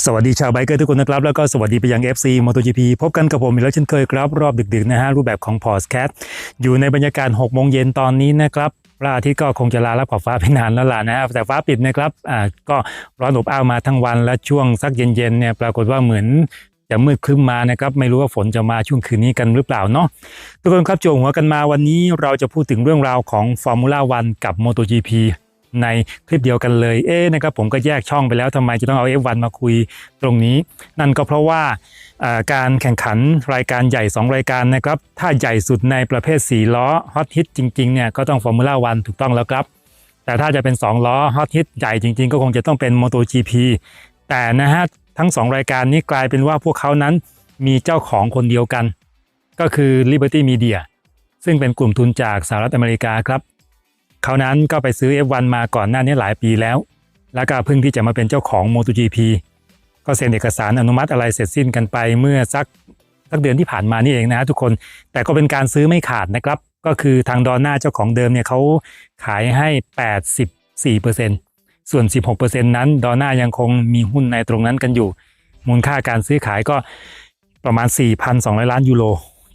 สวัสดีชาวไบเกอร์ทุกคนนะครับ แล้วก็สวัสดีไปยัง FC MotoGP พบกันกับผมอีกแล้วเช่นเคยครับ รอบดึกๆนะฮะ รูปแบบของพอสแคทอยู่ในบรรยากาศ6โมงเย็นตอนนี้นะครับพระอาทิตย์ก็คงจะลาลับขอบฟ้าไปนานแล้วล่ะนะฮะแต่ฟ้าปิดนะครับอ่าก็ร้อนอบอ้าวมาทั้งวันและช่วงสักเย็นๆเนี่ยปรากฏว่าเหมือนจะมืดครึ้มมานะครับไม่รู้ว่าฝนจะมาช่วงคืนนี้กันหรือเปล่าเนาะทุกคนครับโจงหัวกันมาวันนี้เราจะพูดถึงเรื่องราวของ Formula 1 กับ MotoGP ในคลิปเดียวกันเลย เอ๊ะนะครับผมก็แยกช่องไปแล้วทำไมจะต้องเอา F1 มาคุยตรงนี้ นั่นก็เพราะว่าการแข่งขันรายการใหญ่ 2 รายการนะครับ ถ้าใหญ่สุดในประเภท 4 ล้อฮอตฮิตจริงๆเนี่ยก็ต้อง Formula 1ถูกต้องแล้วครับ แต่ถ้าจะเป็น 2 ล้อฮอตฮิตใหญ่จริงๆ ก็คงจะต้องเป็น MotoGP แต่นะฮะทั้ง 2 รายการนี้กลายเป็นว่าพวกเขานั้นมีเจ้าของคนเดียวกัน ก็คือ Liberty Media ซึ่งเป็นกลุ่มทุนจากสหรัฐอเมริกาครับ เขานั้นก็ไปซื้อ F1 มาก่อนหน้านี้หลายปีแล้ว แล้วก็เพิ่งที่จะมาเป็นเจ้าของ MotoGP ก็เซ็นเอกสารอนุมัติอะไรเสร็จสิ้นกันไปเมื่อสักสักเดือนที่ผ่านมานี่เองนะทุกคน แต่ก็เป็นการซื้อไม่ขาดนะครับ ก็คือทางดอนน่าเจ้าของเดิมเนี่ยเขาขายให้ 84%ส่วน 16%นั้นดอนน่ายังคงมีหุ้นในตรงนั้นกันอยู่ มูลค่าการซื้อขายก็ประมาณ 4,200 ล้านยูโร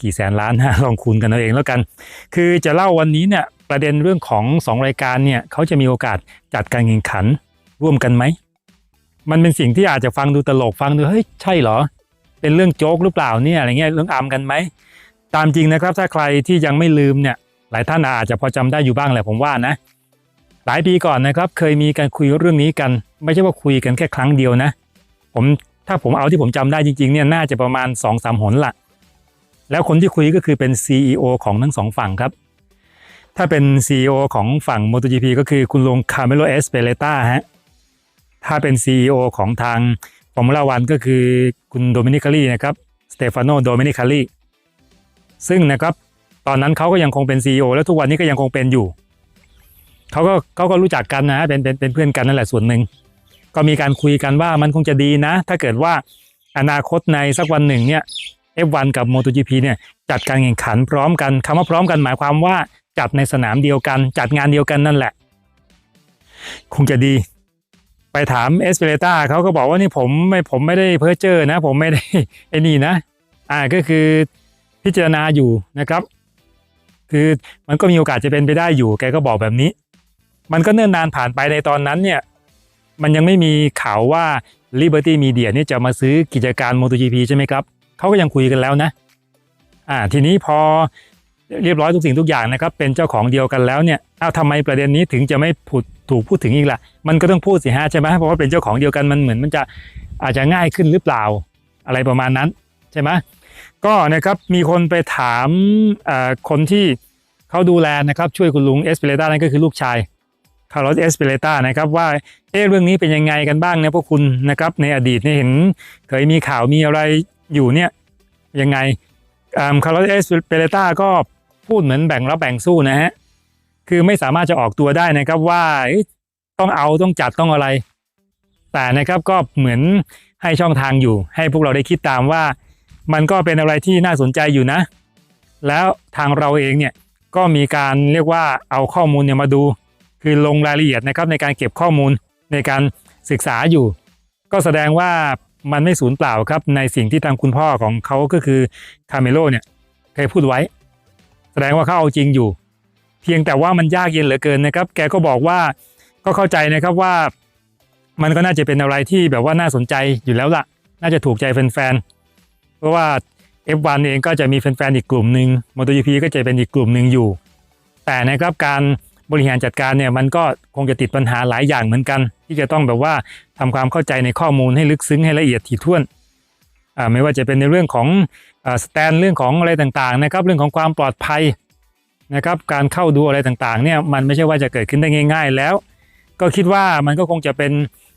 กี่แสนล้านฮะลองคูณกันเอาเองแล้วกัน คือจะเล่าวันนี้เนี่ยประเด็นเรื่องของ 2 รายการเนี่ยเขาจะมีโอกาสจัดการแข่งขันร่วมกันไหม มันเป็นสิ่งที่อาจจะฟังดูตลกฟังดูเฮ้ยใช่เหรอ เป็นเรื่องโจ๊กหรือเปล่าเนี่ยอะไรเงี้ยเรื่องอามกันไหมตามจริงนะครับถ้าใครที่ยังไม่ลืมเนี่ยหลายท่านอาจจะพอจำได้อยู่บ้างแหละผมว่านะ หลายปีก่อนนะครับ เคยมีการคุยเรื่องนี้กัน ไม่ใช่ว่าคุยกันแค่ครั้งเดียวนะ ผมถ้าผมเอาที่ผมจำได้จริงๆเนี่ยน่าจะประมาณ2อสามหนละ แล้วคนที่คุยก็คือเป็น CEO ของทั้งสองฝั่งครับ ถ้าเป็น CEO ของฝั่ง MotoGP ก็คือคุณลุงคาร์เมโลเอสเปเลต้าฮะถ้าเป็น CEO ของทาง Formula 1ก็คือคุณโดมินิคารีนะครับสเตฟานโนโดมินิคารีซึ่งนะครับตอนนั้นเขาก็ยังคงเป็น CEO แล้วทุกวันนี้ก็ยังคงเป็นอยู่เขาก็เขาก็รู้จักกันนะเป็นเป็นเป็นเพื่อนกันนั่นแหละส่วนหนึ่ง ก็มีการคุยกันว่ามันคงจะดีนะ ถ้าเกิดว่าอนาคตในสักวันหนึ่งเนี่ย F1 กับ MotoGP เนี่ยจัดการแข่งขันพร้อมกันคำว่าพร้อมกันหมายความว่าจัดในสนามเดียวกัน จัดงานเดียวกันนั่นแหละ คงจะดี ไปถามเอสเปเรต้าเขาก็บอกว่านี่ผมไม่ผมไม่ได้เพ้อเจอนะ ผมไม่ได้ไอ้นี่นะ อ่าก็คือพิจารณาอยู่นะครับ คือมันก็มีโอกาสจะเป็นไปได้อยู่ แกก็บอกแบบนี้ มันก็เนิ่นนานผ่านไปในตอนนั้นเนี่ยมันยังไม่มีข่าวว่า Liberty Media เนี่ยจะมาซื้อกิจการ MotoGP ใช่ไหมครับ เขาก็ยังคุยกันแล้วนะ อ่า ทีนี้พอเรียบร้อยทุกสิ่งทุกอย่างนะครับ เป็นเจ้าของเดียวกันแล้วเนี่ยอ้าวทำไมประเด็นนี้ถึงจะไม่พูดถูกพูดถึงอีกล่ะ มันก็ต้องพูดสิฮะใช่ไหมเพราะว่าเป็นเจ้าของเดียวกันมันเหมือนมันจะอาจจะง่ายขึ้นหรือเปล่าอะไรประมาณนั้นใช่ไหมก็นะครับมีคนไปถามคนที่เขาดูแลนะครับช่วยคุณลุงเอสเปเรต้านั่นก็คือลูกชายคาร์ลอสเอสเปเรต้านะครับว่าเอ๊ะเรื่องนี้เป็นยังไงกันบ้างเนี่ยพวกคุณนะครับในอดีตเนี่ยเห็นเคยมีข่าวมีอะไร อยู่เนี่ยยังไงคาร์ลเอสเปเรต้าก็พูดเหมือนแบ่งรับแบ่งสู้นะฮะ คือไม่สามารถจะออกตัวได้นะครับว่าต้องเอาต้องจัดต้องอะไร แต่นะครับก็เหมือนให้ช่องทางอยู่ ให้พวกเราได้คิดตามว่า มันก็เป็นอะไรที่น่าสนใจอยู่นะ แล้วทางเราเองเนี่ยก็มีการเรียกว่าเอาข้อมูลเนี่ยมาดู คือลงรายละเอียดนะครับในการเก็บข้อมูลในการศึกษาอยู่ ก็แสดงว่า มันไม่สูญเปล่าครับ ในสิ่งที่ทางคุณพ่อของเขาก็คือคาเมโลเนี่ยเคยพูดไว้ แสดงว่าเขาเอาจริงอยู่ เพียงแต่ว่ามันยากเย็นเหลือเกินนะครับ แกก็บอกว่าก็เข้าใจนะครับว่า มันก็น่าจะเป็นอะไรที่แบบว่าน่าสนใจอยู่แล้วล่ะ น่าจะถูกใจแฟนๆเพราะว่า F1 เองก็จะมีแฟนๆอีกกลุ่มหนึ่ง MotoGP ก็จะเป็นอีกกลุ่มหนึ่งอยู่ แต่นะครับการ บริหารจัดการเนี่ยมันก็คงจะติดปัญหาหลายอย่างเหมือนกัน ที่จะต้องแบบว่าทำความเข้าใจในข้อมูลให้ลึกซึ้งให้ละเอียดถี่ถ้วนอ่าไม่ว่าจะเป็นในเรื่องของสแตนเรื่องของอะไรต่างๆนะครับเรื่องของความปลอดภัยนะครับการเข้าดูอะไรต่างๆเนี่ยมันไม่ใช่ว่าจะเกิดขึ้นได้ง่าย ๆ แล้ว ก็คิดว่ามันก็คงจะเป็น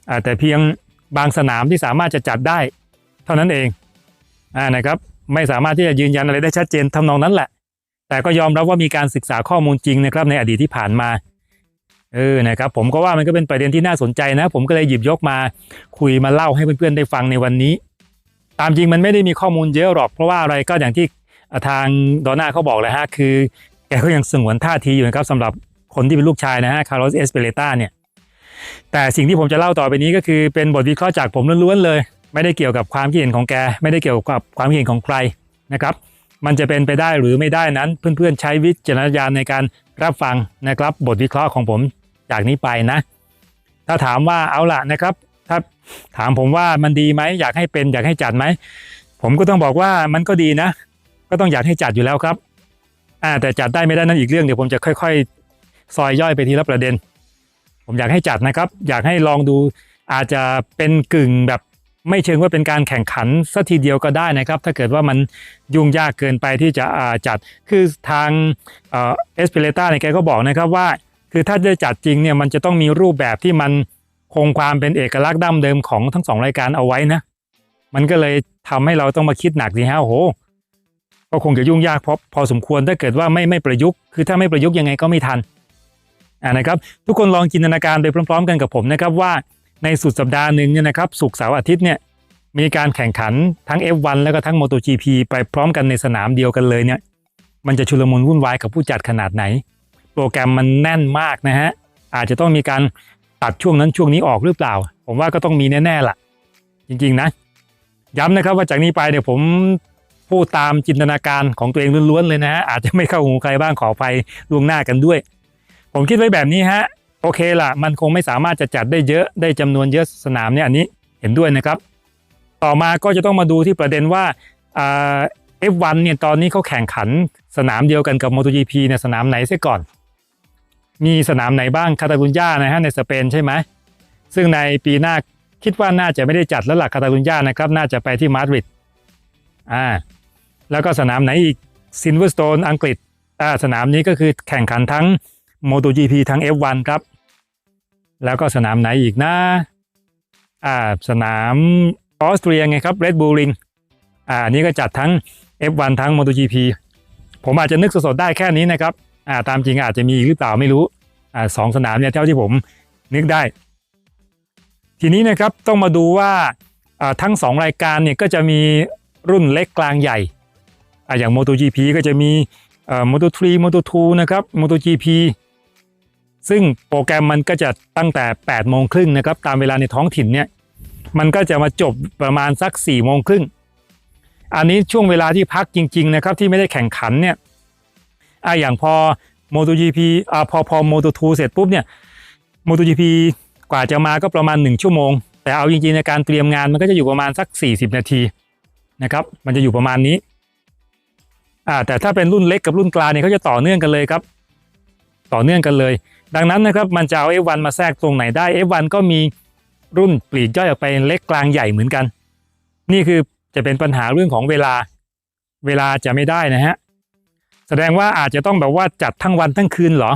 อ่าแต่เพียงบางสนามที่สามารถจะจัดได้ เท่านั้นเองอ่านะครับไม่สามารถที่จะยืนยันอะไรได้ชัดเจนทำนองนั้นแหละ แต่ก็ยอมรับว่ามีการศึกษาข้อมูลจริงนะครับในอดีตที่ผ่านมาเออนะครับผมก็ว่ามันก็เป็นประเด็นที่น่าสนใจนะ ผมก็เลยหยิบยกมาคุยมาเล่าให้เพื่อนๆได้ฟังในวันนี้ ตามจริงมันไม่ได้มีข้อมูลเยอะหรอกเพราะว่าอะไรก็อย่างที่ทางดอน่าเขาบอกเลยฮะคือแกก็ยังสงวนท่าทีอยู่นะครับสำหรับคนที่เป็นลูกชายนะฮะคาร์ลสเอสเปเรต้าเนี่ยแต่สิ่งที่ผมจะเล่าต่อไปนี้ก็คือเป็นบทวิเคราะห์จากผมล้วนๆเลย ไม่ได้เกี่ยวกับความคิดเห็นของแก ไม่ได้เกี่ยวกับความคิดเห็นของใครนะครับ มันจะเป็นไปได้หรือไม่ได้นั้น เพื่อนๆใช้วิจารณญาณในการรับฟังนะครับ บทวิเคราะห์ของผมจากนี้ไปนะ ถ้าถามว่าเอาละนะครับ ถ้าถามผมว่ามันดีไหมอยากให้เป็นอยากให้จัดไหมผมก็ต้องบอกว่ามันก็ดีนะ ก็ต้องอยากให้จัดอยู่แล้วครับอ่าแต่จัดได้ไม่ได้นั่นอีกเรื่องเดี๋ยวผมจะค่อย ๆ ซอยย่อยไปทีละประเด็น ผมอยากให้จัดนะครับ อยากให้ลองดูอาจจะเป็นกึ่งแบบ ไม่เชิงว่าเป็นการแข่งขันสัทีเดียวก็ได้นะครับ ถ้าเกิดว่ามันยุ่งยากเกินไปที่จะาจัดคือทางเอสเปเรต้าเนี่ยแกก็บอกนะครับว่า คือถ้าจะจัดจริงเนี่ยมันจะต้องมีรูปแบบที่มันคงความเป็นเอกลักษณ์ดั้งเดิมของทั้งสองรายการเอาไว้นะ มันก็เลยทำให้เราต้องมาคิดหนักสิฮะโอ้โหก็คงจะยุ่งยากพอพอสมควรถ้าเกิดว่าไม่ไม่ประยุกต์คือถ้าไม่ประยุกต์ยังไงก็ไม่ทันอ่านะครับ ทุกคนลองจินตนาการไปพร้อม ๆ กันกับผมนะครับว่า ในสุดสัปดาห์หนึ่งเนี่ยนะครับศุกร์เสาร์อาทิตย์เนี่ยมีการแข่งขันทั้ง F1 แล้วก็ทั้ง MotoGP ไปพร้อมกันในสนามเดียวกันเลยเนี่ยมันจะชุลมุนวุ่นวายกับผู้จัดขนาดไหน โปรแกรมมันแน่นมากนะฮะอาจจะต้องมีการตัดช่วงนั้นช่วงนี้ออกหรือเปล่า ผมว่าก็ต้องมีแน่ๆล่ะ จริงๆนะ ย้ำนะครับว่าจากนี้ไปเนี่ยผมพูดตามจินตนาการของตัวเองล้วนๆเลยนะฮะอาจจะไม่เข้าหูใครบ้างขออภัยล่วงหน้ากันด้วย ผมคิดไว้แบบนี้ฮะ โอเคล่ะ มันคงไม่สามารถจะจัดได้เยอะได้จำนวนเยอะสนามเนี่ยอันนี้เห็นด้วยนะครับ ต่อมาก็จะต้องมาดูที่ประเด็นว่าเอ่า F1 เนี่ยตอนนี้เขาแข่งขันสนามเดียวกันกับ MotoGP เนี่ยสนามไหนเสียก่อน มีสนามไหนบ้างคาตาลุญญานะฮะในสเปนใช่ไหมซึ่งในปีหน้าคิดว่าน่าจะไม่ได้จัดแล้วหล่ะคาตาลุญญานะครับ น่าจะไปที่มาดริดอ่าแล้วก็สนามไหนอีกซินเวอร์สโตนอังกฤษอ่าสนามนี้ก็คือแข่งขันทั้ง MotoGP ทั้ง F1 ครับ แล้วก็สนามไหนอีกนะอ่าสนามออสเตรียไงครับ Red Bull Ring อ่าอันนี้ก็จัดทั้ง F1 ทั้ง MotoGP ผมอาจจะนึกสดๆได้แค่นี้นะครับอ่าตามจริงอาจจะมีหรือเปล่าไม่รู้อ่าสองสนามเนี่ยเท่าที่ผมนึกได้ ทีนี้นะครับต้องมาดูว่าอ่าทั้งสองรายการเนี่ยก็จะมีรุ่นเล็กกลางใหญ่อ่าอย่าง MotoGP ก็จะมีเอ่อ Moto3 Moto2 นะครับ MotoGP ซึ่งโปรแกรมมันก็จะตั้งแต่8โมงครึ่งนะครับตามเวลาในท้องถิ่นเนี่ยมันก็จะมาจบประมาณสัก4โมงครึ่งอันนี้ช่วงเวลาที่พักจริง ๆ นะครับที่ไม่ได้แข่งขันเนี่ยอะอย่างพอ MotoGP อ่าพอพอ Moto2 เสร็จปุ๊บเนี่ย MotoGP กว่าจะมาก็ประมาณ 1 ชั่วโมง แต่เอาจริงๆในการเตรียมงานมันก็จะอยู่ประมาณสัก 40 นาทีนะครับ มันจะอยู่ประมาณนี้อ่าแต่ถ้าเป็นรุ่นเล็กกับรุ่นกลางเนี่ยเขาจะต่อเนื่องกันเลยครับ ต่อเนื่องกันเลย ดังนั้นนะครับมันจะเอา F1 มาแทรกตรงไหนได้ F1 ก็มีรุ่นปลีกย่อยออกไปเล็กกลางใหญ่เหมือนกัน นี่คือจะเป็นปัญหาเรื่องของเวลา เวลาจะไม่ได้นะฮะ แสดงว่าอาจจะต้องแบบว่าจัดทั้งวันทั้งคืนเหรอ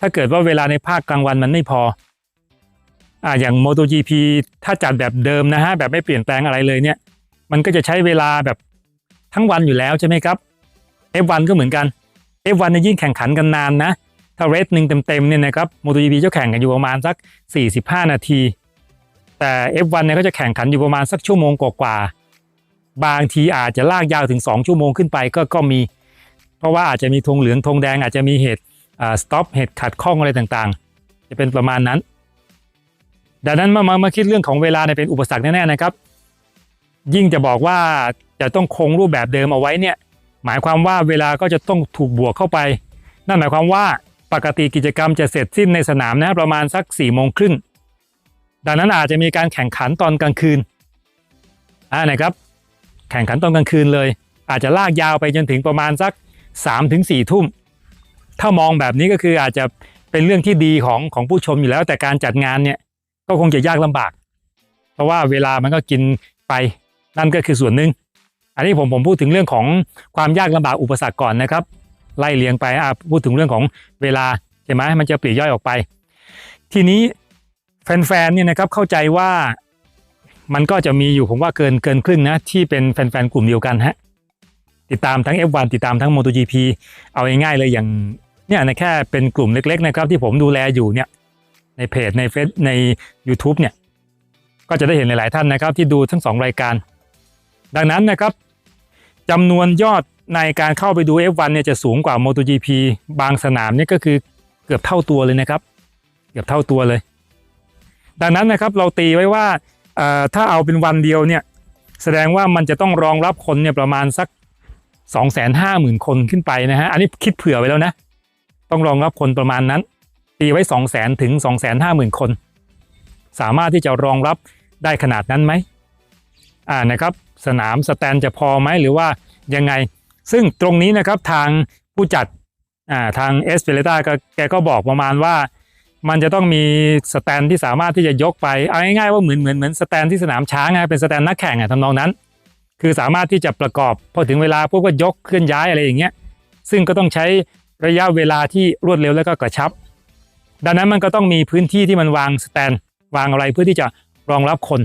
ถ้าเกิดว่าเวลาในภาคกลางวันมันไม่พออ่าอย่าง MotoGP ถ้าจัดแบบเดิมนะฮะแบบไม่เปลี่ยนแปลงอะไรเลยเนี่ย มันก็จะใช้เวลาแบบทั้งวันอยู่แล้วใช่ไหมครับ F1 ก็เหมือนกัน F1 เนี่ยยิ่งแข่งขันกันนานนะ ถ้าเรทหนึ่งเต็มๆเนี่ยนะครับ MotoGP จะแข่งกันอยู่ประมาณสัก 45 นาที แต่ F1 เนี่ยก็จะแข่งขันอยู่ประมาณสักชั่วโมงกว่าๆบางทีอาจจะลากยาวถึง 2 ชั่วโมงขึ้นไปก็ก็มี เพราะว่าอาจจะมีธงเหลืองธงแดงอาจจะมีเหตุอ่าสต็อปเหตุขัดข้องอะไรต่างๆ จะเป็นประมาณนั้น ดังนั้นมามามาคิดเรื่องของเวลาเนี่ยเป็นอุปสรรคแน่ๆนะครับ ยิ่งจะบอกว่าจะต้องคงรูปแบบเดิมเอาไว้เนี่ยหมายความว่าเวลาก็จะต้องถูกบวกเข้าไป นั่นหมายความว่า ปกติกิจกรรมจะเสร็จสิ้นในสนามนะประมาณสัก4ี่โมงครึ่งดังนั้นอาจจะมีการแข่งขันตอนกลางคืนอ่านะครับ แข่งขันตอนกลางคืนเลย อาจจะลากยาวไปจนถึงประมาณสัก3ามถึงสี่ทุ่ม ถ้ามองแบบนี้ก็คืออาจจะเป็นเรื่องที่ดีของของผู้ชมอยู่แล้ว แต่การจัดงานเนี่ยก็คงจะยากลำบาก เพราะว่าเวลามันก็กินไปนั่นก็คือส่วนหนึ่งอันนี้ผมผมพูดถึงเรื่องของความยากลำบากอุปสรรคก่อนนะครับ ไล่เลียงไปอะพูดถึงเรื่องของเวลาใช่ไหมมันจะปลีกย่อยออกไป ทีนี้แฟนๆเนี่ยนะครับเข้าใจว่ามันก็จะมีอยู่ผมว่าเกินเกินครึ่งนะที่เป็นแฟนๆกลุ่มเดียวกันฮะติดตามทั้ง F1 ติดตามทั้ง MotoGP เอาง่ายๆเลยอย่างเนี่ยนะแค่เป็นกลุ่มเล็กๆนะครับที่ผมดูแลอยู่เนี่ยในเพจในเฟซใน YouTube เนี่ยก็จะได้เห็นหลายๆท่านนะครับที่ดูทั้งสองรายการ ดังนั้นนะครับจำนวนยอด ในการเข้าไปดู F1 เนี่ยจะสูงกว่า MotoGP บางสนามเนี่ยก็คือเกือบเท่าตัวเลยนะครับ เกือบเท่าตัวเลย ดังนั้นนะครับเราตีไว้ว่าถ้าเอาเป็นวันเดียวเนี่ยแสดงว่ามันจะต้องรองรับคนเนี่ยประมาณสัก 2 5 0 0 0 0 คนขึ้นไปนะฮะ อันนี้คิดเผื่อไว้แล้วนะ ต้องรองรับคนประมาณนั้น ตีไว้ 2 0 0 0 0 0 ถึง 2 5 0 0 0 0 คน สามารถที่จะรองรับได้ขนาดนั้นไหมอ่านะครับ สนามสแตนจะพอไหมหรือว่ายังไง ซึ่งตรงนี้นะครับทางผู้จัดอ่าทางเอสเปเรต้าก็แกก็บอกประมาณว่า มันจะต้องมีสแตนที่สามารถที่จะยกไปเอาง่ายๆว่าเหมือนเหมือนเหมือนสแตนที่สนามช้างนะเป็นสแตนนักแข่งอะทำนองนั้น คือสามารถที่จะประกอบพอถึงเวลาพวกก็ยกเคลื่อนย้ายอะไรอย่างเงี้ยซึ่งก็ต้องใช้ระยะเวลาที่รวดเร็วแล้วก็กระชับ ดังนั้นมันก็ต้องมีพื้นที่ที่มันวางสแตนวางอะไรเพื่อที่จะรองรับคน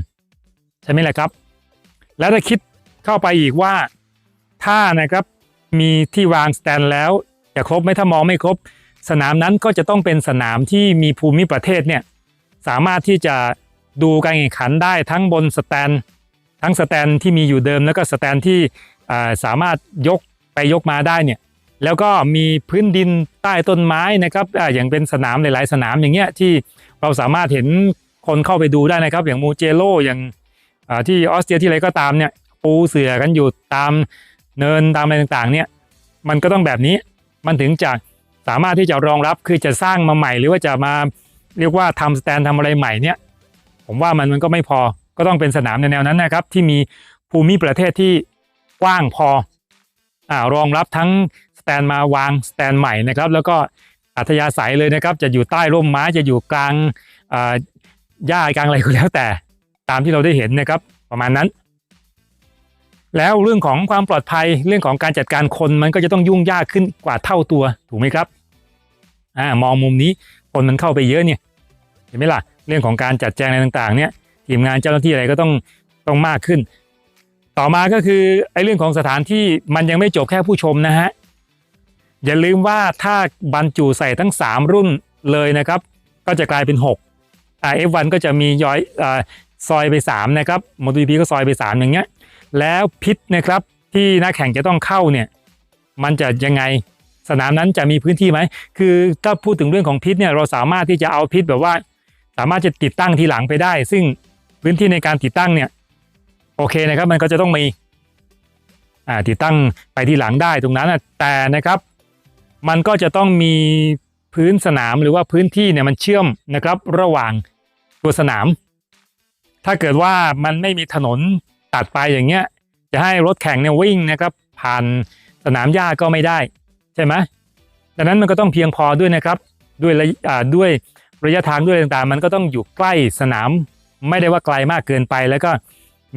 ใช่ไหมล่ะครับ แล้วถ้าคิดเข้าไปอีกว่าถ้านะครับ มีที่วางสแตนแล้วจะครบไหมถ้ามองไม่ครบ สนามนั้นก็จะต้องเป็นสนามที่มีภูมิประเทศเนี่ยสามารถที่จะดูการแข่งขันได้ทั้งบนสแตนทั้งสแตนที่มีอยู่เดิมแล้วก็สแตนที่สามารถยกไปยกมาได้เนี่ยแล้วก็มีพื้นดินใต้ต้นไม้นะครับอย่างเป็นสนามหลาย ๆ สนามอย่างเงี้ยที่เราสามารถเห็นคนเข้าไปดูได้นะครับ อย่างมูเจโลอย่างที่ออสเตรียที่อะไรก็ตามเนี่ยปูเสือกันอยู่ตาม เนินตามอะไรต่างๆเนี่ยมันก็ต้องแบบนี้มันถึงจะสามารถที่จะรองรับคือจะสร้างมาใหม่ หรือว่าจะมาเรียกว่าทำสแตนทำอะไรใหม่เนี่ยผมว่ามันมันก็ไม่พอก็ต้องเป็นสนามในแนวนั้นนะครับ ที่มีภูมิประเทศที่กว้างพออ่ารองรับทั้งสแตนมาวางสแตนใหม่นะครับ แล้วก็อัธยาศัยเลยนะครับ จะอยู่ใต้ร่มไม้จะอยู่กลางอ่าหญ้ากลางอะไรก็แล้วแต่ ตามที่เราได้เห็นนะครับ ประมาณนั้น แล้วเรื่องของความปลอดภัยเรื่องของการจัดการคนมันก็จะต้องยุ่งยากขึ้นกว่าเท่าตัวถูกไหมครับอ่ามองมุมนี้คนมันเข้าไปเยอะเนี่ยเห็นไหมล่ะเรื่องของการจัดแจงอะไรต่างๆ เนี่ยทีมงานเจ้าหน้าที่อะไรก็ต้องต้องมากขึ้น ต่อมาก็คือไอ้เรื่องของสถานที่มันยังไม่จบแค่ผู้ชมนะฮะอย่าลืมว่าถ้าบรรจุใส่ทั้ง 3 รุ่นเลยนะครับ ก็จะกลายเป็น6อ่า F1 ก็จะมีย้อยอ่าซอยไป 3 นะครับ MotoGP ก็ซอยไป 3 อย่างเงี้ย แล้วพิษนะครับที่นักแข่งจะต้องเข้าเนี่ยมันจะยังไงสนามนั้นจะมีพื้นที่ไหม คือถ้าพูดถึงเรื่องของพิษเนี่ยเราสามารถที่จะเอาพิษแบบว่า สามารถจะติดตั้งทีหลังไปได้ ซึ่งพื้นที่ในการติดตั้งเนี่ยโอเคนะครับ มันก็จะต้องมีอ่าติดตั้งไปทีหลังได้ตรงนั้นนะแต่นะครับ มันก็จะต้องมีพื้นสนามหรือว่าพื้นที่เนี่ยมันเชื่อมนะครับ ระหว่างตัวสนาม ถ้าเกิดว่ามันไม่มีถนน ตัดไปอย่างเงี้ย จะให้รถแข่งเนี่ยวิ่งนะครับ ผ่านสนามหญ้าก็ไม่ได้ใช่ไหมดังนั้นมันก็ต้องเพียงพอด้วยนะครับ ด้วยระยะอ่าด้วยระยะทางด้วยต่างๆ มันก็ต้องอยู่ใกล้สนาม ไม่ได้ว่าไกลมากเกินไป แล้วก็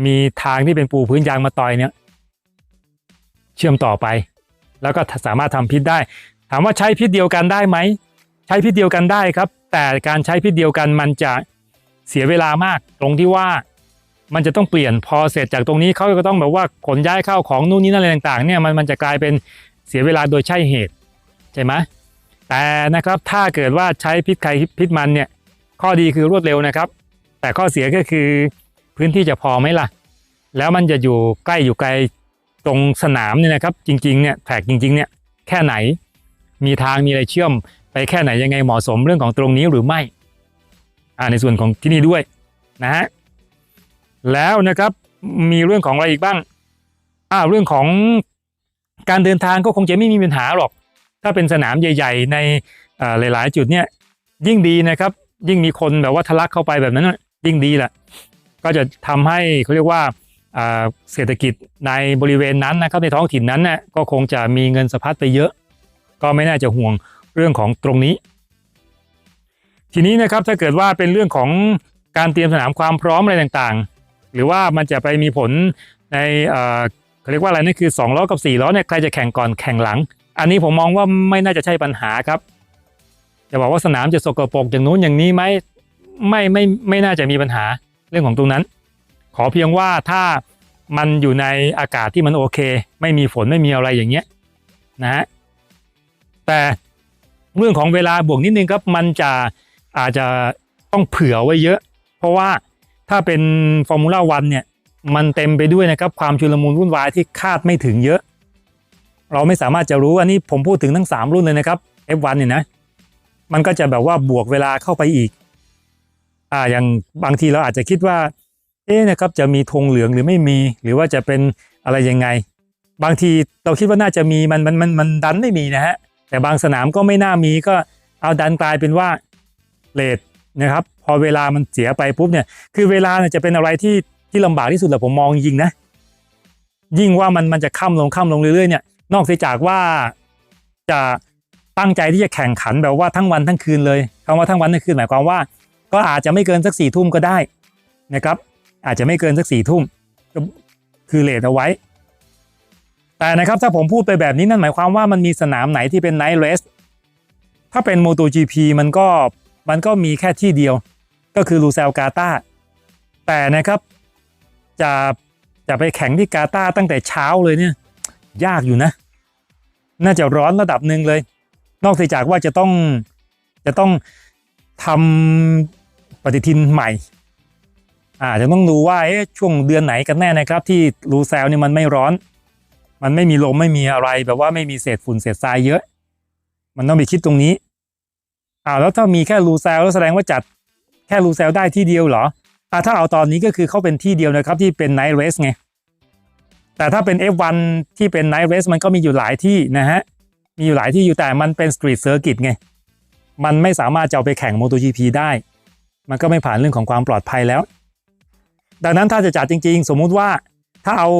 มีทางที่เป็นปูพื้นยางมาต่อยเนี่ย เชื่อมต่อไป แล้วก็สามารถทำพิษได้ ถามว่าใช้พิษเดียวกันได้ไหมใช้พิษเดียวกันได้ครับ แต่การใช้พิษเดียวกันมันจะเสียเวลามาก ตรงที่ว่า มันจะต้องเปลี่ยนพอเสร็จจากตรงนี้เขาก็ต้องแบบว่าขนย้ายเข้าของนู่นนี่นั่นอะไรต่างๆเนี่ยมันมันจะกลายเป็นเสียเวลาโดยใช่เหตุใช่ไหมแต่นะครับถ้าเกิดว่าใช้พิษใครพิษมันเนี่ยข้อดีคือรวดเร็วนะครับ แต่ข้อเสียก็คือพื้นที่จะพอไหมล่ะ แล้วมันจะอยู่ใกล้อยู่ไกลตรงสนามเนี่ยนะครับ จริงๆเนี่ยแท็กจริงๆเนี่ยแค่ไหนมีทางมีอะไรเชื่อมไปแค่ไหนยังไงเหมาะสมเรื่องของตรงนี้หรือไม่อ่าในส่วนของที่นี่ด้วยนะฮะ แล้วนะครับมีเรื่องของอะไรอีกบ้างอ้าวเรื่องของการเดินทางก็คงจะไม่มีปัญหาหรอก ถ้าเป็นสนามใหญ่ ๆ ในหลายๆ จุดเนี่ยยิ่งดีนะครับ ยิ่งมีคนแบบว่าทะลักเข้าไปแบบนั้นยิ่งดีแหละก็จะทำให้เขาเรียกว่าเศรษฐกิจในบริเวณนั้นนะครับในท้องถิ่นนั้นน่ะก็คงจะมีเงินสะพัดไปเยอะ ก็ไม่น่าจะห่วงเรื่องของตรงนี้ ทีนี้นะครับถ้าเกิดว่าเป็นเรื่องของการเตรียมสนามความพร้อมอะไรต่างๆ หรือว่ามันจะไปมีผลในเอ่อเขาเรียกว่าอะไรนั่นคือ2ล้อกับ4ล้อเนี่ยใครจะแข่งก่อนแข่งหลัง อันนี้ผมมองว่าไม่น่าจะใช่ปัญหาครับ จะบอกว่าสนามจะสกปรกอย่างนู้นอย่างนี้ไหมไม่ไม่ไม่น่าจะมีปัญหาเรื่องของตรงนั้น ขอเพียงว่าถ้ามันอยู่ในอากาศที่มันโอเค ไม่มีฝนไม่มีอะไรอย่างเงี้ยนะฮะแต่เรื่องของเวลาบวกนิดนึงครับมันจะอาจจะต้องเผื่อไว้เยอะ เพราะว่า ถ้าเป็นฟอร์มูล่าวันเนี่ยมันเต็มไปด้วยนะครับความชุลมุนวุ่นวายที่คาดไม่ถึงเยอะ เราไม่สามารถจะรู้อันนี้ผมพูดถึงทั้ง 3 รุ่นเลยนะครับ F1 เนี่ยนะมันก็จะแบบว่าบวกเวลาเข้าไปอีกอ่าอย่างบางทีเราอาจจะคิดว่า เอ๊ะนะครับจะมีธงเหลืองหรือไม่มี หรือว่าจะเป็นอะไรยังไง บางทีเราคิดว่าน่าจะมีมันมันมันมันดันไม่มีนะฮะแต่บางสนามก็ไม่น่ามีก็เอาดันกลายเป็นว่าเลทนะครับ พอเวลามันเสียไปปุ๊บเนี่ย คือเวลาเนี่ยจะเป็นอะไรที่ที่ลำบากที่สุดแหละผมมองจริงนะ ยิ่งว่ามันมันจะค่ำลงค่ำลงเรื่อยๆเนี่ย นอกเสียจากว่าจะตั้งใจที่จะแข่งขันแบบว่าทั้งวันทั้งคืนเลยคำว่าทั้งวันทั้งคืนหมายความว่า ก็อาจจะไม่เกินสักสี่ทุ่มก็ได้นะครับ อาจจะไม่เกินสักสี่ทุ่มก็คือเลทเอาไว้ แต่นะครับถ้าผมพูดไปแบบนี้นั่นหมายความว่ามันมีสนามไหนที่เป็นไนท์เรสถ้าเป็น MotoGP มันก็มันก็มีแค่ที่เดียว ก็คือลูเซลกาตาแต่นะครับจะจะไปแข่งที่กาตาตั้งแต่เช้าเลยเนี่ย ยากอยู่นะ น่าจะร้อนระดับหนึ่งเลย นอกจากว่าจะต้องจะต้องทำปฏิทินใหม่อาจจะต้องดูว่าช่วงเดือนไหนกันแน่นะครับ ที่ลูเซลเนี่ยมันไม่ร้อน มันไม่มีลมไม่มีอะไร แบบว่าไม่มีเศษฝุ่นเศษทรายเยอะ มันต้องไปคิดตรงนี้อ้าวแล้วถ้ามีแค่ลูเซลแล้วแสดงว่าจัด แค่ลูเซลได้ที่เดียวเหรออ่าถ้าเอาตอนนี้ก็คือเขาเป็นที่เดียวนะครับที่เป็นไนท์เรสไง แต่ถ้าเป็น F1 ที่เป็นไนท์เรสมันก็มีอยู่หลายที่นะฮะ มีอยู่หลายที่อยู่แต่มันเป็นสตรีทเซอร์กิตไง มันไม่สามารถจะเอาไปแข่ง MotoGP ได้ มันก็ไม่ผ่านเรื่องของความปลอดภัยแล้ว ดังนั้นถ้าจะจัดจริง ๆ สมมุติว่าถ้าเอา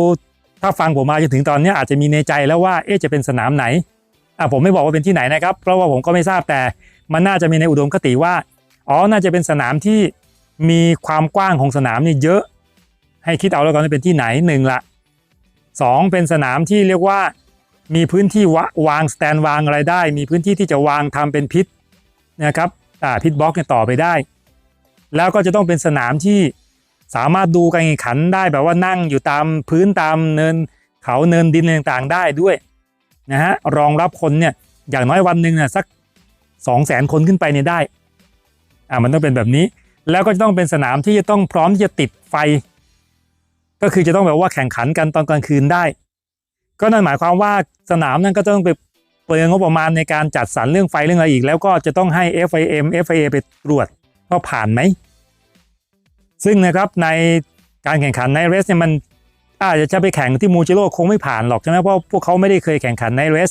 ถ้าฟังผมมาจนถึงตอนนี้อาจจะมีในใจแล้วว่าเอ๊ะจะเป็นสนามไหนอะผมไม่บอกว่าเป็นที่ไหนนะครับ เพราะว่าผมก็ไม่ทราบแต่มันน่าจะมีในอุดมคติว่า อ๋อน่าจะเป็นสนามที่มีความกว้างของสนามนี่เยอะ ให้คิดเอาแล้วกันว่าเป็นที่ไหนหนึ่งละสองเป็นสนามที่เรียกว่ามีพื้นที่วะวางสแตนวางอะไรได้ มีพื้นที่ที่จะวางทำเป็นพิษนะครับอ่าพิษบล็อกเนี่ยต่อไปได้ แล้วก็จะต้องเป็นสนามที่สามารถดูการแข่งขันได้แบบว่านั่งอยู่ตามพื้นตามเนินเขาเนินดินต่างๆได้ด้วยนะฮะรองรับคนเนี่ยอย่างน้อยวันหนึ่งเนี่ยสักสองแสนคนขึ้นไปเนี่ยได้ อ่ามันต้องเป็นแบบนี้ แล้วก็จะต้องเป็นสนามที่จะต้องพร้อมที่จะติดไฟ ก็คือจะต้องแบบว่าแข่งขันกันตอนกลางคืนได้ ก็นั่นหมายความว่าสนามนั้นก็ต้องไปเปลืองงบประมาณในการจัดสรรเรื่องไฟเรื่องอะไรอีก แล้วก็จะต้องให้ FIM FIA ไปตรวจว่าผ่านไหม ซึ่งนะครับในการแข่งขันในเรสเนี่ยมันอาจจะจะไปแข่งที่มูจิโร่คงไม่ผ่านหรอกใช่ไหมเพราะพวกเขาไม่ได้เคยแข่งขันในเรส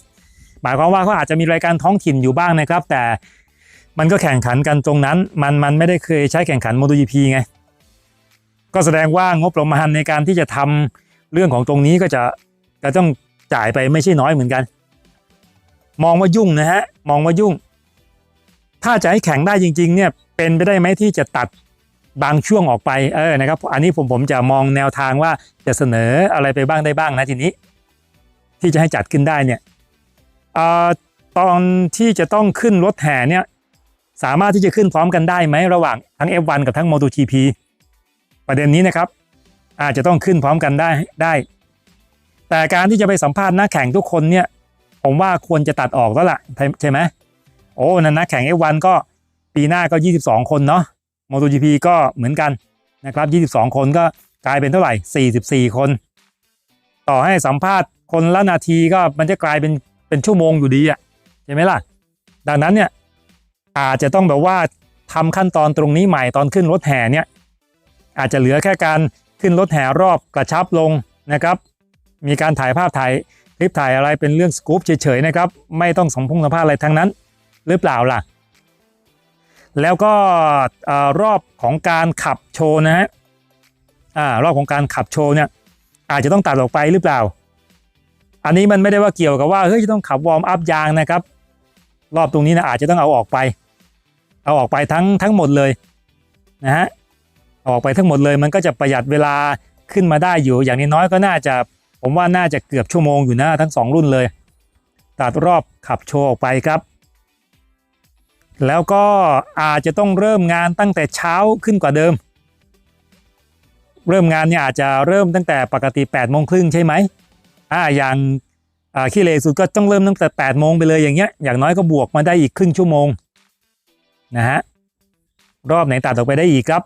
หมายความว่าเขาอาจจะมีรายการท้องถิ่นอยู่บ้างนะครับ แต่ มันก็แข่งขันกันตรงนั้น มันมันไม่ได้เคยใช้แข่งขัน MotoGP ไง ก็แสดงว่างบประมาณในการที่จะทำเรื่องของตรงนี้ก็จะจะต้องจ่ายไปไม่ใช่น้อยเหมือนกัน มองว่ายุ่งนะฮะ มองว่ายุ่ง ถ้าจะให้แข่งได้จริง ๆ เนี่ย เป็นไปได้ไหมที่จะตัดบางช่วงออกไป เออ นะครับ อันนี้ผมผมจะมองแนวทางว่าจะเสนออะไรไปบ้างได้บ้างนะทีนี้ ที่จะให้จัดขึ้นได้เนี่ยอ่อตอนที่จะต้องขึ้นรถแห่เนี่ย สามารถที่จะขึ้นพร้อมกันได้ไหมระหว่างทั้ง F1 กับทั้ง MotoGP ประเด็นนี้นะครับ อาจจะต้องขึ้นพร้อมกันได้ได้ แต่การที่จะไปสัมภาษณ์นักแข่งทุกคนเนี่ย ผมว่าควรจะตัดออกแล้วล่ะใช่ไหมโอ้นันนักแข่ง F1 ก็ปีหน้าก็ 22 คนเนาะ MotoGP ก็เหมือนกันนะครับ 22 คนก็กลายเป็นเท่าไหร่ 44 คน ต่อให้สัมภาษณ์คนละนาทีก็มันจะกลายเป็นเป็นชั่วโมงอยู่ดีอะใช่ไหมล่ะ ดังนั้นเนี่ย อาจจะต้องแบบว่าทำขั้นตอนตรงนี้ใหม่ตอนขึ้นรถแห่เนี่ยอาจจะเหลือแค่การขึ้นรถแห่รอบกระชับลงนะครับ มีการถ่ายภาพถ่ายคลิปถ่ายอะไรเป็นเรื่องสกู๊ปเฉยๆนะครับ ไม่ต้องสมพงสัมภาษณ์อะไรทั้งนั้น หรือเปล่าล่ะ แล้วก็รอบของการขับโชว์นะฮะรอบของการขับโชว์เนี่ยอาจจะต้องตัดออกไปหรือเปล่า อันนี้มันไม่ได้ว่าเกี่ยวกับว่าเฮ้ยจะต้องขับวอร์มอัพยางนะครับ รอบตรงนี้นะอาจจะต้องเอาออกไป เอาออกไปทั้งทั้งหมดเลยนะฮะเอาออกไปทั้งหมดเลยมันก็จะประหยัดเวลาขึ้นมาได้อยู่ อย่างน้อยก็น่าจะผมว่าน่าจะเกือบชั่วโมงอยู่นะทั้งสองรุ่นเลย ตัดรอบขับโชว์ออกไปครับ แล้วก็อาจจะต้องเริ่มงานตั้งแต่เช้าขึ้นกว่าเดิม เริ่มงานเนี่ยอาจจะเริ่มตั้งแต่ปกติ8ปดโมงครึ่งใช่ไหมอ่าอย่างขี้เลสุดก็ต้องเริ่มตั้งแต่8ปดโมงไปเลยอย่างเงี้ยอย่างน้อยก็บวกมาได้อีกครึ่งชั่วโมง นะฮะรอบไหนตัดออกไปได้อีกครับ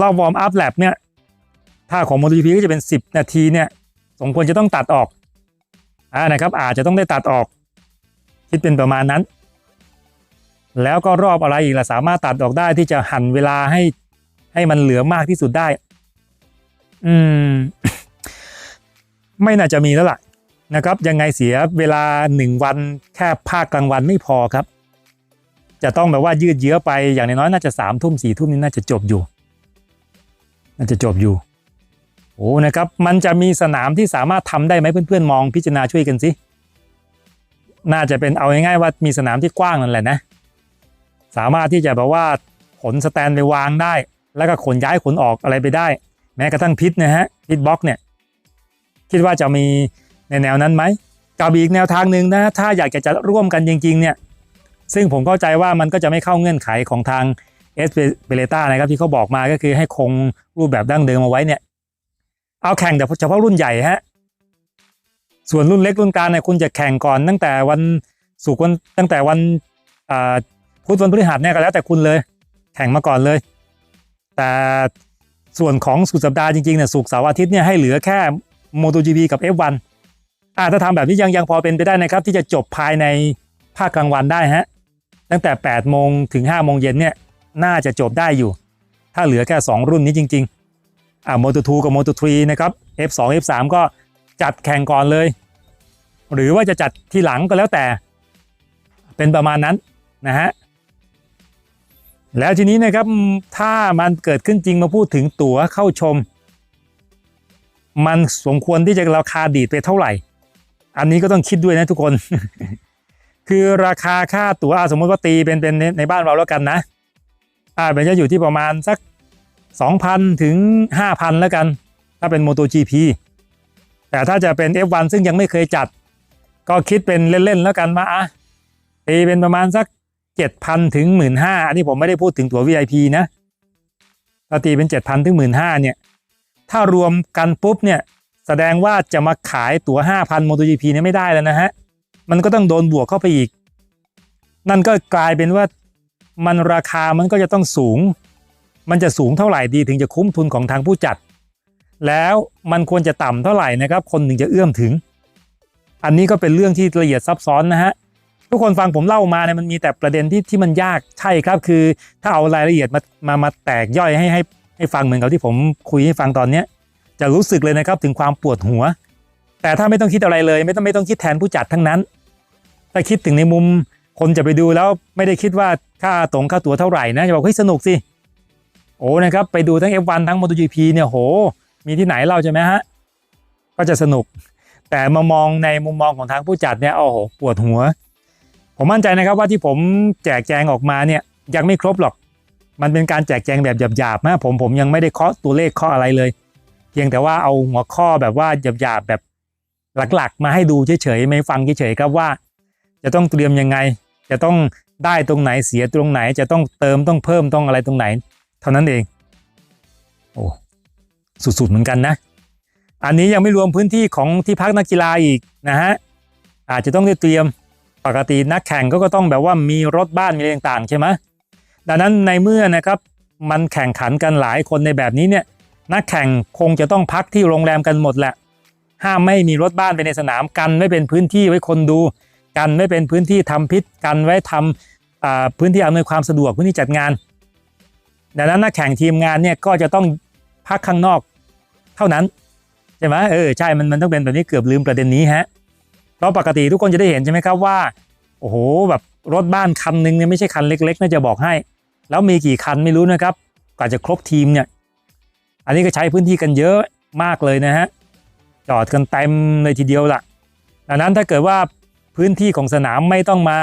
รอบวอร์มอัพแลบเนี่ยถ้าของ MotoGP ก็จะเป็น 10 นาทีเนี่ยสมควรจะต้องตัดออกอ่านะครับอาจจะต้องได้ตัดออก คิดเป็นประมาณนั้น แล้วก็รอบอะไรอีกล่ะสามารถตัดออกได้ที่จะหั่นเวลาให้ให้มันเหลือมากที่สุดได้ อืม ไม่น่าจะมีแล้วล่ะนะครับ ยังไงเสียเวลาหนึ่งวันแค่ภาคกลางวันไม่พอครับ จะต้องแบบว่ายืดเยื้อไปอย่างน้อยน่าจะสามทุ่มสี่ทุ่มนี่น่าจะจบอยู่ น่าจะจบอยู่โอ้นะครับ มันจะมีสนามที่สามารถทำได้ไหมเพื่อนๆ มองพิจารณาช่วยกันสิน่าจะเป็นเอาง่ายๆว่ามีสนามที่กว้างนั่นแหละนะ สามารถที่จะแบบว่าขนสแตนไปวางได้ แล้วก็ขนย้ายขนออกอะไรไปได้ แม้กระทั่งพิษนะฮะพิษบล็อกเนี่ยคิดว่าจะมีในแนวนั้นไหมกับอีกแนวทางหนึ่งนะถ้าอยากจะจัดร่วมกันจริงๆเนี่ย ซึ่งผมเข้าใจว่ามันก็จะไม่เข้าเงื่อนไขของทางเอสเปเรต้านะครับที่เขาบอกมาก็คือให้คงรูปแบบดั้งเดิมเอาไว้เนี่ย เอาแข่งแต่เฉพาะรุ่นใหญ่ฮะส่วนรุ่นเล็กรุ่นกลางเนี่ยคุณจะแข่งก่อนตั้งแต่วันศุกวันตั้งแต่วันพุธวันพฤหัสเนี่ยก็แล้วแต่คุณเลย แข่งมาก่อนเลย แต่ส่วนของสุดสัปดาห์จริงๆเนี่ยศุกเสาร์อาทิตย์เนี่ยให้เหลือแค่ MotoGP กับ F1 อ่าถ้าทำแบบนี้ยังยังพอเป็นไปได้นะครับ ที่จะจบภายในภาคกลางวันได้ฮะ ตั้งแต่8โมงถึง5โมงเย็นเนี่ยน่าจะจบได้อยู่ ถ้าเหลือแค่ 2 รุ่นนี้จริงๆอ่า Moto2 กับ Moto3 นะครับ F2 F3 ก็จัดแข่งก่อนเลย หรือว่าจะจัดที่หลังก็แล้วแต่ เป็นประมาณนั้นนะฮะแล้วทีนี้นะครับถ้ามันเกิดขึ้นจริงมาพูดถึงตั๋วเข้าชม มันสมควรที่จะราคาดีดไปเท่าไหร่ อันนี้ก็ต้องคิดด้วยนะทุกคน คือราคาค่าตั๋วสมมติว่าตีเป็นเป็นในในบ้านเราแล้วกันนะอ่ามันจะอยู่ที่ประมาณสัก 2,000 ถึง 5,000 แล้วกัน ถ้าเป็น MotoGP แต่ถ้าจะเป็น F1 ซึ่งยังไม่เคยจัด ก็คิดเป็นเล่น ๆ แล้วกันมาอะตีเป็นประมาณสัก 7,000 ถึง 15,000 อันนี้ผมไม่ได้พูดถึงตั๋ว VIP นะถ้าตีเป็น 7,000 ถึง 15,000 เนี่ย ถ้ารวมกันปุ๊บเนี่ย แสดงว่าจะมาขายตั๋ว 5,000 MotoGP เนี่ยไม่ได้แล้วนะฮะ มันก็ต้องโดนบวกเข้าไปอีก นั่นก็กลายเป็นว่ามันราคามันก็จะต้องสูง มันจะสูงเท่าไหร่ดีถึงจะคุ้มทุนของทางผู้จัด แล้วมันควรจะต่ำเท่าไหร่นะครับ คนถึงจะเอื้อมถึง อันนี้ก็เป็นเรื่องที่ละเอียดซับซ้อนนะฮะทุกคนฟังผมเล่ามาเนี่ยมันมีแต่ประเด็นที่ที่มันยากใช่ครับ คือ ถ้าเอารายละเอียดมามามาแตกย่อยให้ให้ให้ฟังเหมือนกับที่ผมคุยให้ฟังตอนเนี้ยจะรู้สึกเลยนะครับถึงความปวดหัว แต่ถ้าไม่ต้องคิดอะไรเลย ไม่ต้องไม่ต้องคิดแทนผู้จัดทั้งนั้น ถ้าคิดถึงในมุมคนจะไปดูแล้วไม่ได้คิดว่าค่าตรงค่าตั๋วเท่าไหร่นะจะบอกเฮ้ยสนุกสิโอ้นะครับไปดูทั้ง F1 ทั้ง MotoGP เนี่ยโห มีที่ไหนเล่าใช่ไหมฮะก็จะสนุก แต่มามองในมุมมองของทางผู้จัดเนี่ยโอ้โหปวดหัว ผมมั่นใจนะครับว่าที่ผมแจกแจงออกมาเนี่ยยังไม่ครบหรอก มันเป็นการแจกแจงแบบหยาบๆนะผมผมยังไม่ได้เคาะตัวเลขเคาะอะไรเลย เพียงแต่ว่าเอาหัวข้อแบบว่าหยาบๆแบบหลักๆ มาให้ดูเฉยๆไม่ฟังเฉยๆครับว่า จะต้องเตรียมยังไง จะต้องได้ตรงไหนเสียตรงไหน จะต้องเติมต้องเพิ่มต้องอะไรตรงไหน เท่านั้นเอง โอ้สุดๆเหมือนกันนะ อันนี้ยังไม่รวมพื้นที่ของที่พักนักกีฬาอีกนะฮะอาจจะต้องได้เตรียมปกตินักแข่งก็ก็ต้องแบบว่ามีรถบ้านมีอะไรต่างๆใช่ไหมดังนั้นในเมื่อนะครับมันแข่งขันกันหลายคนในแบบนี้เนี่ยนักแข่งคงจะต้องพักที่โรงแรมกันหมดแหละ ห้ามไม่มีรถบ้านไปในสนามกันไม่เป็นพื้นที่ไว้คนดู กันไม่เป็นพื้นที่ทำพิษกันไว้ทำอ่าพื้นที่อำนวยความสะดวกพื้นที่จัดงาน ดังนั้นนักแข่งทีมงานเนี่ยก็จะต้องพักข้างนอกเท่านั้นใช่ไหมเออใช่มันมันต้องเป็นแบบนี้เกือบลืมประเด็นนี้ฮะเพราะปกติทุกคนจะได้เห็นใช่ไหมครับว่าโอ้โหแบบรถบ้านคันหนึงเนี่ยไม่ใช่คันเล็กๆน่าจะบอกให้ แล้วมีกี่คันไม่รู้นะครับกว่าจะครบทีมเนี่ยอันนี้ก็ใช้พื้นที่กันเยอะมากเลยนะฮะจอดกันเต็มเลยทีเดียวล่ะดังนั้นถ้าเกิดว่า พื้นที่ของสนามไม่ต้องมา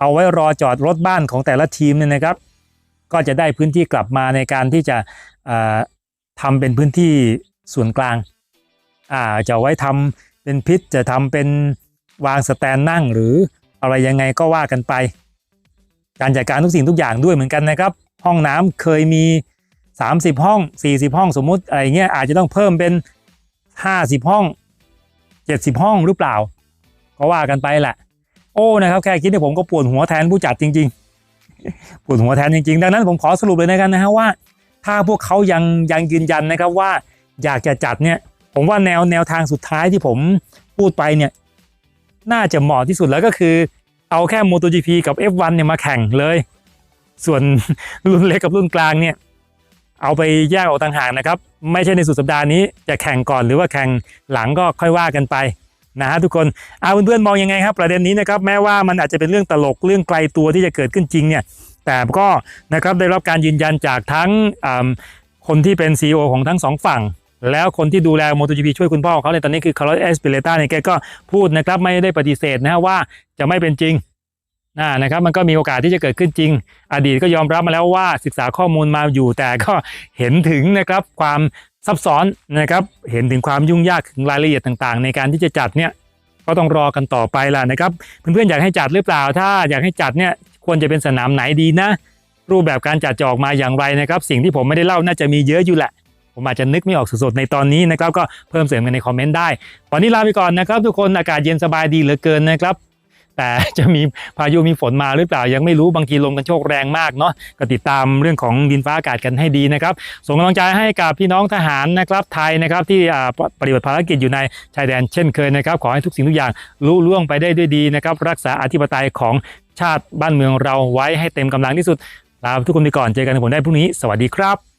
เอาไว้รอจอดรถบ้านของแต่ละทีมเนี่ยนะครับ ก็จะได้พื้นที่กลับมาในการที่จะอ่าทำเป็นพื้นที่ส่วนกลางอ่าจะไว้ทำเป็นพิษจะทำเป็นวางสแตนนั่งหรืออะไรยังไงก็ว่ากันไป การจัดการทุกสิ่งทุกอย่างด้วยเหมือนกันนะครับ ห้องน้ำเคยมี 30 ห้อง 40 ห้องสมมุติอะไรเงี้ยอาจจะต้องเพิ่มเป็น 50 ห้อง 70 ห้องหรือเปล่า ก็ว่ากันไปแหละ โอ้นะครับแค่คิดเนี่ยผมก็ปวดหัวแทนผู้จัดจริง ๆ ปวดหัวแทนจริง ๆ ดังนั้นผมขอสรุปเลยนะกันนะฮะว่า ถ้าพวกเขายังยังยืนยันนะครับว่าอยากจะจัดเนี่ย ผมว่าแนวแนวทางสุดท้ายที่ผมพูดไปเนี่ย น่าจะเหมาะที่สุดแล้วก็คือ เอาแค่ MotoGP กับ F1 เนี่ยมาแข่งเลย ส่วนรุ่นเล็กกับรุ่นกลางเนี่ยเอาไปแยกออกต่างหากนะครับ ไม่ใช่ในสุดสัปดาห์นี้จะแข่งก่อนหรือว่าแข่งหลังก็ค่อยว่ากันไป นะฮะทุกคนเอาเพื่อนๆมองยังไงครับประเด็นนี้นะครับแม้ว่ามันอาจจะเป็นเรื่องตลกเรื่องไกลตัวที่จะเกิดขึ้นจริงเนี่ยแต่ก็นะครับได้รับการยืนยันจากทั้งคนที่เป็น CEO ของทั้งสองฝั่ง แล้วคนที่ดูแล MotoGP ช่วยคุณพ่อของเขาในตอนนี้คือคาร์ลอสเอสเปเลต้าเนี่ยแกก็พูดนะครับไม่ได้ปฏิเสธนะฮะว่าจะไม่เป็นจริงนะครับมันก็มีโอกาสที่จะเกิดขึ้นจริง อดีตก็ยอมรับมาแล้วว่าศึกษาข้อมูลมาอยู่แต่ก็เห็นถึงนะครับความ ซับซ้อนนะครับเห็นถึงความยุ่งยากถึงรายละเอียดต่างๆ ในการที่จะจัดเนี่ยก็ต้องรอกันต่อไปล่ะนะครับเพื่อนๆอยากให้จัดหรือเปล่า ถ้าอยากให้จัดเนี่ยควรจะเป็นสนามไหนดีนะ รูปแบบการจัดจะออกมาอย่างไรนะครับ สิ่งที่ผมไม่ได้เล่าน่าจะมีเยอะอยู่แหละ ผมอาจจะนึกไม่ออกสดๆในตอนนี้นะครับ ก็เพิ่มเสริมกันในคอมเมนต์ได้วันนี้ลาไปก่อนนะครับ ทุกคนอากาศเย็นสบายดีเหลือเกินนะครับ แต่จะมีพายุมีฝนมาหรือเปล่ายังไม่รู้บางทีลมกันโชคแรงมากเนาะก็ติดตามเรื่องของดินฟ้าอากาศกันให้ดีนะครับส่งกำลังใจให้กับพี่น้องทหารนะครับไทยนะครับที่ปฏิบัติภารกิจอยู่ในชายแดนเช่นเคยนะครับ ขอให้ทุกสิ่งทุกอย่างลุล่วงไปได้ด้วยดีนะครับรักษาอธิปไตยของชาติบ้านเมืองเราไว้ให้เต็มกำลังที่สุดลาทุกคนไปก่อนเจอกันในผมได้พรุ่งนี้ สวัสดีครับ